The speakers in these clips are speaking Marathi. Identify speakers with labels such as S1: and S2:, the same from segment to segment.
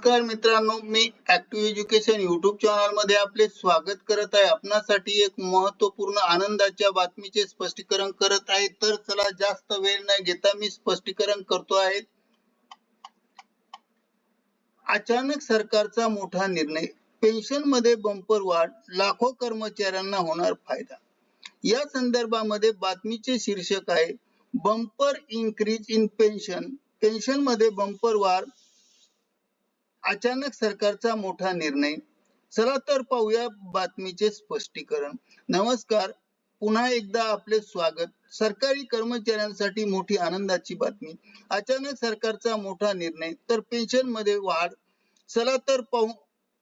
S1: नमस्कार मित्रांनो मी ऍक्टिव्ह एज्युकेशन युट्यूब चॅनलमध्ये आपले स्वागत करत आहे. आपणासाठी एक महत्त्वपूर्ण आनंदाच्या बातमीचे स्पष्टीकरण करत आहे. तर चला जास्त वेळ न घेता मी स्पष्टीकरण करतो आहे. अचानक सरकारचा मोठा निर्णय पेन्शनमध्ये बंपर वाढ लाखो कर्मचाऱ्यांना होणार फायदा. या संदर्भामध्ये बातमीचे शीर्षक आहे बंपर इन्क्रीज इन पेन्शन पेन्शनमध्ये बंपर वाढ अचानक सरकारचा मोठा निर्णय. चला तर पाहूया बातमीचे स्पष्टीकरण. नमस्कार पुन्हा एकदा आपले स्वागत. सरकारी कर्मचाऱ्यांसाठी मोठी आनंदाची बातमी. अचानक सरकारचा मोठा निर्णय तर पेन्शनमध्ये वाढ. चला तर पाहू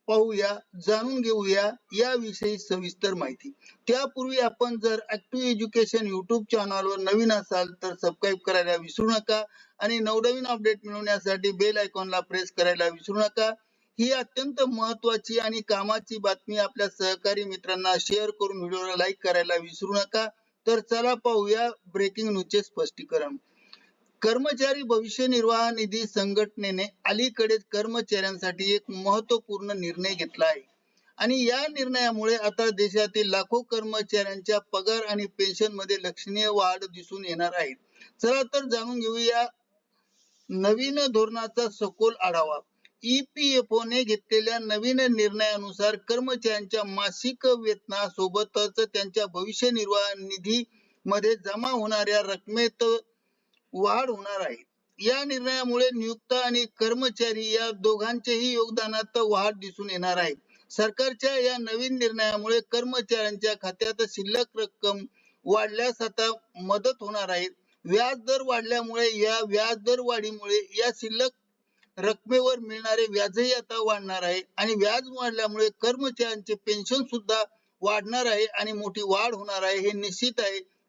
S1: पाहूया जाणून घेऊया याविषयी सविस्तर माहिती. त्यापूर्वी आपण जर ऍक्टिव्ह एज्युकेशन युट्यूब चॅनलवर नवीन असाल तर सबस्क्राईब करायला विसरू नका आणि नवनवीन अपडेट मिळवण्यासाठी बेल आयकॉनला प्रेस करायला विसरू नका. ही अत्यंत महत्वाची आणि कामाची बातमी आपल्या सहकारी मित्रांना शेअर करून व्हिडिओला लाईक करायला विसरू नका. तर चला पाहूया ब्रेकिंग न्यूजचे स्पष्टीकरण. कर्मचारी भविष्य निर्वाह निधी संघटनेने अलीकडेच कर्मचाऱ्यांसाठी एक महत्त्वपूर्ण निर्णय घेतला आहे. आणि या निर्णयामुळे आता देशातील लाखो कर्मचाऱ्यांच्या पगार आणि पेन्शनमध्ये लक्षणीय वाढ दिसून येणार आहे. चला तर जाणून घेऊया नवीन धोरणाचा सखोल आढावा. ईपीएफओ ने घेतलेल्या नवीन निर्णयानुसार कर्मचाऱ्यांच्या मासिक वेतनासोबतच त्यांच्या भविष्य निर्वाह निधी मध्ये जमा होणाऱ्या रकमेत वाढ होणार आहे. या निर्णयामुळे नियुक्त आणि कर्मचारी या दोघांचेही योगदानात वाढ दिसून येणार आहे. सरकारच्या या नवीन निर्णयामुळे कर्मचाऱ्यांच्या खात्यात शिल्लक रक्कम वाढल्यास आता मदत होणार आहे. व्याज दर वाढल्यामुळे या व्याज दर वाढीमुळे या शिल्लक रकमेवर मिळणारे व्याजही आता वाढणार आहे आणि व्याज वाढल्यामुळे कर्मचाऱ्यांचे पेन्शन सुद्धा वाढणार आहे आणि मोठी वाढ होणार आहे हे निश्चित आहे.